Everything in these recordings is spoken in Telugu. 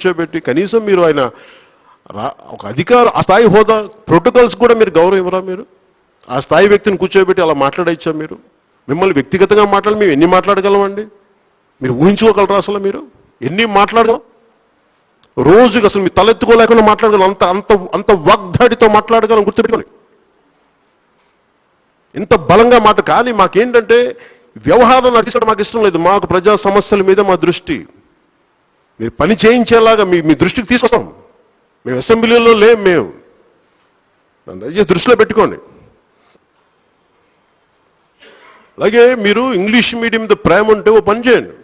కూర్చోబెట్టి కనీసం మీరు ఆయన ఒక అధికార ఆ స్థాయి హోదా ప్రోటోకాల్స్ కూడా మీరు గౌరవం ఇవ్వరా మీరు? ఆ స్థాయి వ్యక్తిని కూర్చోబెట్టి అలా మాట్లాడచ్చా మీరు? మిమ్మల్ని వ్యక్తిగతంగా మాట్లాడి మేము ఎన్ని మాట్లాడగలమండి? మీరు ఊహించుకోగలరా అసలు మీరు? ఎన్ని మాట్లాడగలం? రోజుకి అసలు మీ తలెత్తుకోలేకుండా మాట్లాడగలం. అంత అంత అంత వాగ్దాడితో మాట్లాడగలం గుర్తుపెట్టుకోండి. ఇంత బలంగా మాట. కానీ మాకేంటంటే వ్యవహారం నడిచడం మాకు ఇష్టం లేదు. మాకు ప్రజా సమస్యల మీద మా దృష్టి. మీరు పని చేయించేలాగా మీ మీ దృష్టికి తీసుకొస్తాం. మేము అసెంబ్లీలో లేం మేము. దయచేసి దృష్టిలో పెట్టుకోండి. అలాగే మీరు ఇంగ్లీష్ మీడియం ప్రేమ ఉంటే ఓ పని చేయండి.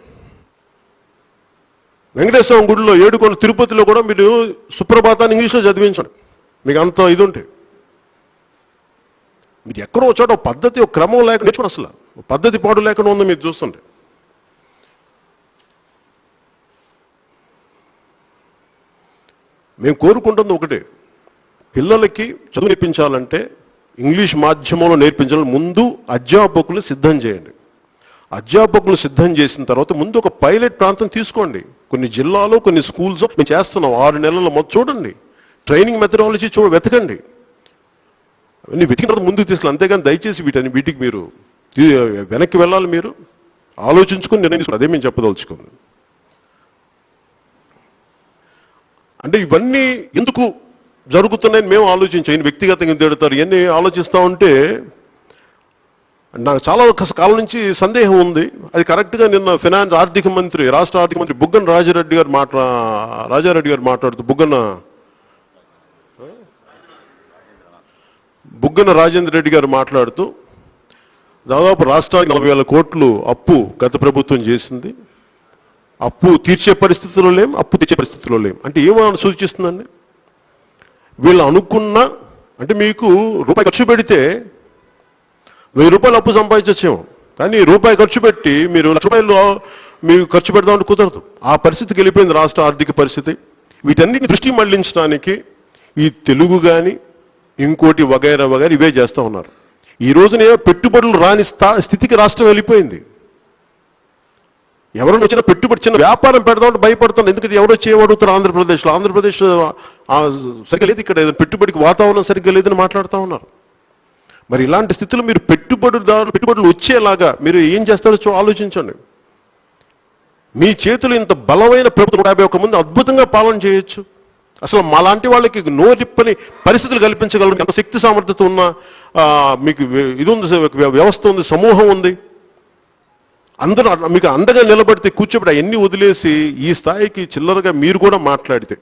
వెంకటేశ్వరం గుడిలో ఏడుకొండ తిరుపతిలో కూడా మీరు సుప్రభాతాన్ని ఇంగ్లీష్లో చదివించండి. మీకు అంత ఇది ఉంటే. మీరు ఎక్కడో చోట ఒక పద్ధతి ఒక క్రమం లేక నేర్చుకోండి అసలు. పద్ధతి పాడు లేకుండా ఉంది మీరు చూస్తుంటే. మేము కోరుకుంటుంది ఒకటే. పిల్లలకి చదువు నేర్పించాలంటే ఇంగ్లీష్ మాధ్యమంలో నేర్పించాలని ముందు అధ్యాపకులు సిద్ధం చేయండి. అధ్యాపకులు సిద్ధం చేసిన తర్వాత ముందు ఒక పైలట్ ప్రాంతం తీసుకోండి. కొన్ని జిల్లాలో కొన్ని స్కూల్స్ మేము చేస్తున్నాం. ఆరు నెలల మొత్తం చూడండి. ట్రైనింగ్ మెథడాలజీ చూడ వెతకండి. అన్నీ వెతికిన తర్వాత ముందుకు తీసుకెళ్ళి అంతేగాని దయచేసి వీటని వీటికి మీరు వెనక్కి వెళ్ళాలి మీరు. ఆలోచించుకుని నిర్ణయం అదే మేము చెప్పదలుచుకుంది. అంటే ఇవన్నీ ఎందుకు జరుగుతున్నాయని మేము ఆలోచించాం. ఈయన వ్యక్తిగతంగా తిడతారు ఇవన్నీ ఆలోచిస్తూ ఉంటే నాకు చాలా ఒక కాలం నుంచి సందేహం ఉంది. అది కరెక్ట్గా నిన్న ఫినాన్స్ ఆర్థిక మంత్రి రాష్ట్ర ఆర్థిక మంత్రి బుగ్గన రాజారెడ్డి గారు మాట్లా రాజారెడ్డి గారు మాట్లాడుతూ బుగ్గన బుగ్గన రాజేంద్ర రెడ్డి గారు మాట్లాడుతూ దాదాపు రాష్ట్రానికి నలభై వేల కోట్లు అప్పు గత ప్రభుత్వం చేసింది. అప్పు తీర్చే పరిస్థితిలో లేం అప్పు తెచ్చే పరిస్థితిలో లేం. అంటే ఏమని సూచిస్తుందండి? వీళ్ళు అనుకున్న అంటే మీకు రూపాయి ఖర్చు పెడితే వెయ్యి రూపాయలు అప్పు సంపాదించచ్చేమో. కానీ రూపాయి ఖర్చు పెట్టి మీరు లక్ష రూపాయలు మీకు ఖర్చు పెడదామంటే కుదరదు. ఆ పరిస్థితికి వెళ్ళిపోయింది రాష్ట్ర ఆర్థిక పరిస్థితి. వీటన్నిటిని దృష్టి మళ్ళించడానికి ఈ తెలుగు కానీ ఇంకోటి వగైరా వగైరా ఇవే చేస్తూ ఉన్నారు. ఈ రోజున పెట్టుబడులు రాని స్థితికి రాష్ట్రం వెళ్ళిపోయింది. ఎవరైనా వచ్చిన పెట్టుబడి చిన్న వ్యాపారం పెడదామంటే భయపడుతున్నాను ఎందుకంటే ఎవరో చేయబడుతారు ఆంధ్రప్రదేశ్లో. ఆంధ్రప్రదేశ్ సరిగ్గా లేదు ఇక్కడ. ఏదైనా పెట్టుబడికి వాతావరణం సరిగ్గా లేదని మాట్లాడుతూ ఉన్నారు. మరి ఇలాంటి స్థితిలో మీరు పెట్టుబడిదారు పెట్టుబడులు వచ్చేలాగా మీరు ఏం చేస్తారో ఆలోచించండి. మీ చేతులు ఇంత బలమైన ప్రభుత్వం యాభై ఒక మంది అద్భుతంగా పాలన చేయొచ్చు. అసలు మాలాంటి వాళ్ళకి నోరిప్పని పరిస్థితులు కల్పించగలరు. ఎంత శక్తి సామర్థ్యత ఉన్న మీకు ఇది ఉంది వ్యవస్థ ఉంది సమూహం ఉంది. అందరూ మీకు అండగా నిలబడితే కూర్చోబెట్టి అవన్నీ వదిలేసి ఈ స్థాయికి చిల్లరగా మీరు కూడా మాట్లాడితే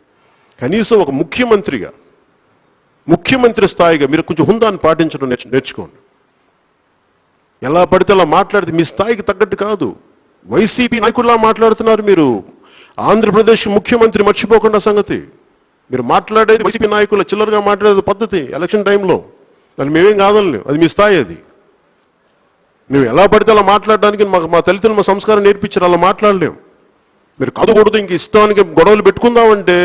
కనీసం ఒక ముఖ్యమంత్రిగా ముఖ్యమంత్రి స్థాయిగా మీరు కొంచెం హుందాన్ని పాటించడం నేర్చు నేర్చుకోండి. ఎలా పడితే అలా మాట్లాడితే మీ స్థాయికి తగ్గట్టు కాదు. వైసీపీ నాయకుల్లా మాట్లాడుతున్నారు మీరు. ఆంధ్రప్రదేశ్ ముఖ్యమంత్రి మర్చిపోకుండా సంగతి. మీరు మాట్లాడేది వైసీపీ నాయకుల చిల్లరగా మాట్లాడేది పద్ధతి ఎలక్షన్ టైంలో. దాన్ని మేమేం కాదని అది మీ స్థాయి అది. మేము ఎలా పడితే అలా మాట్లాడడానికి మాకు మా తల్లిదండ్రులు మా సంస్కారం నేర్పించారు అలా మాట్లాడలేం మీరు కదకూడదు ఇంక ఇష్టానికి గొడవలు పెట్టుకుందామంటే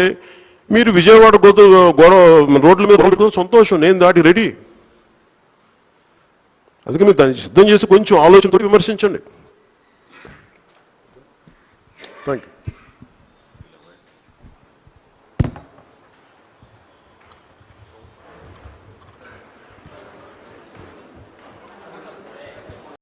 మీరు విజయవాడ గొడవ గొడవ రోడ్ల మీద గొడవ పెట్టుకుని సంతోషం నేను దాటి రెడీ. అందుకే మీరు దాన్ని సిద్ధం చేసి కొంచెం ఆలోచనతో విమర్శించండి. Thank you